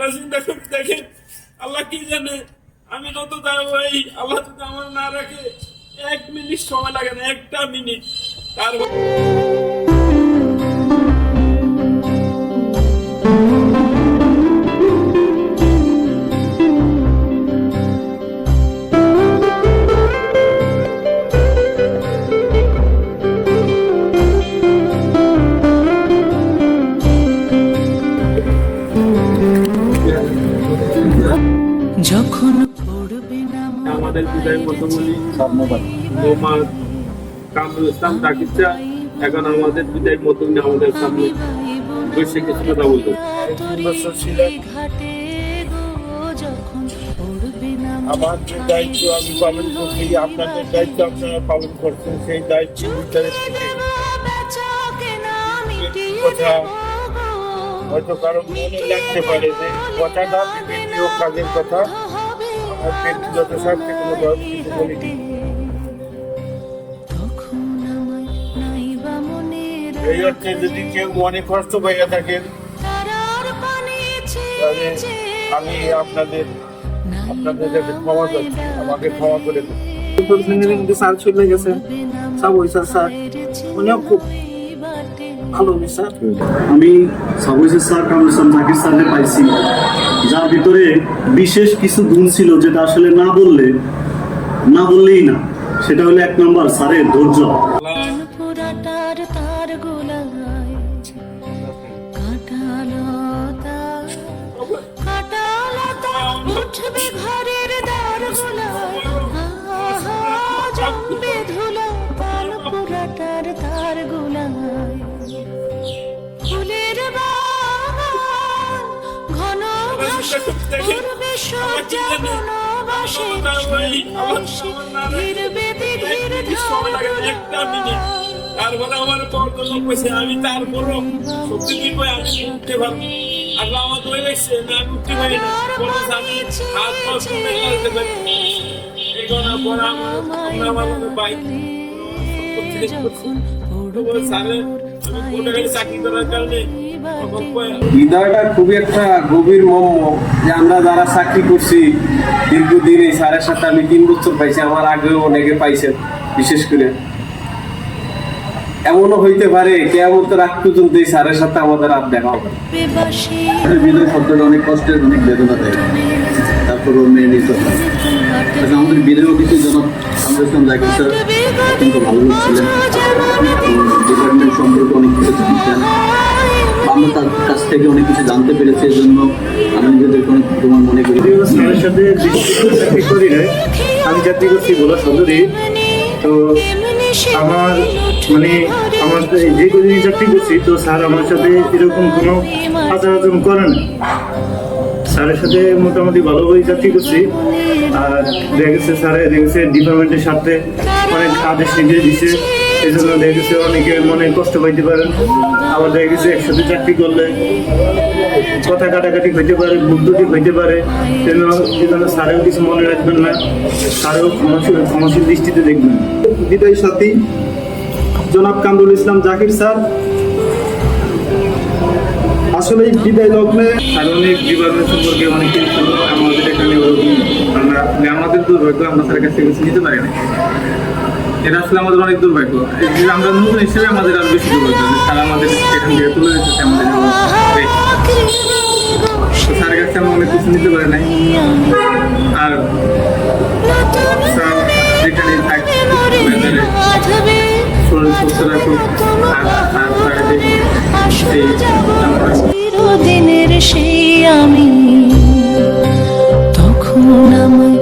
একটা চিন্তা করে আল্লাহ কি জানে? আমি কত এই আল্লাহ যদি আমার না রাখে, এক মিনিট সময় লাগে না, একটা মিনিট। তারপর যখন পড়বে না আমাদের বিদায় মতো বলি মোহাম্মদ কামরুল ইসলাম তাকিচ্ছা এখন আমাদের বিদায় মতো আমাদের সামনে বসে কিছু কথা বলতো আমার যে দায়িত্ব আমি পালন করছি আপনাদের দায়িত্ব আপনারা পালন করছেন সেই দায়িত্বের ভিতরে কথা হয়তো কারও মনে লাগতে পারে যে কথাটা বিভিন্ন কাজের কথা। আর ব্যক্তিগত স্বার্থে কোনো কিছু এই অর্থে যদি কেউ অনেক কষ্ট পাইয়া থাকেন তাহলে আমি আপনাদের আপনাদের কাছে ক্ষমা আমাকে ক্ষমা করে প্রতিদিনের স্যার চলে গেছে। স্যার ওই স্যার স্যার। উনিও খুব ভালো স্যার আমি সাবুজের স্যার কামরুল জাকির স্যারকে পাইছি। যার ভিতরে বিশেষ কিছু গুণ ছিল যেটা আসলে না বললে না বললেই না। সেটা হলো এক নম্বর স্যারের ধৈর্য। উঠবে ঘরের দ্বার গোলায়। আহা জমবে ধুলা ধীর তারপরে আমার কইছে আমি তারপরও সত্যি কি কই আমি উঠতে পারব আল্লাহ আমার দই লাগছে না উঠতে পারি না বলে আমি হাত পা শুনে চলতে পারি এই গনা পরে আমার আমরা চাকরি করার কারণে হৃদয়টা খুবই একটা গভীর মর্ম যে আমরা যারা চাকরি করছি দীর্ঘদিন এই স্যারের সাথে আমি তিন বছর পাইছি আমার আগেও অনেকে পাইছেন বিশেষ করে। এমনও হইতে পারে কেয়ামতের আগ পর্যন্ত এই স্যারের সাথে আমাদের আর দেখা হবে বিদায় শব্দটা অনেক কষ্টের অনেক বেদনা দেয়। তারপরও মেনে নিতে হয়। আচ্ছা, আমাদের বিদায় কিছু ইসলাম জাকির স্যার অত্যন্ত ভালো লোক ছিলেন। ডিপার্টমেন্ট সম্পর্কে থেকে অনেক কিছু জানতে পেরেছি, এই জন্য আমি নিজেদেরকে অনেক তোমার মনে করি আমি চাকরি করছি বলা সদরে তো আমার মানে আমার যে কদিন চাকরি করছি তো স্যার আমার সাথে এরকম কোনো আচার আচরণ করে না স্যারের সাথে মোটামুটি ভালোভাবেই চাকরি করছি আর দেখেছে স্যারে দেখা গেছে ডিপার্টমেন্টের সাথে অনেক আদেশ নির্দেশ দিচ্ছে এই জন্য দেখা গেছে অনেকে মনে কষ্ট পাইতে পারেন। আবার দেখা গেছে একসাথে চাকরি করলে কথা কাটাকাটি হইতে পারে বুদ্ধটি হইতে পারে। যেন স্যারেও কিছু মনে রাখবেন না। স্যারেও ক্ষমাশীল দৃষ্টিতে দেখবেন। বিদায় সাথী। জনাব কামরুল ইসলাম জাকির স্যার আসলে বিদায় লগ্নে অনেক ডিপার্টমেন্ট সম্পর্কে অনেক কিছু আমাদের এখানে আমরা মানে আমাদের দুর্ভাগ্য আমরা স্যারের কাছে কিছু নিতে পারি না এটা আসলে আমাদের অনেক দুর্ভাগ্য। আমরা নতুন হিসেবে আমাদের আর বেশি দুর্ভাগ্য তারা আমাদের এখান থেকে তুলে দিতেছে আমাদের কাছে আমি অনেক কিছু নিতে পারি নাই। আর স্যার সেই আমি তখন আমি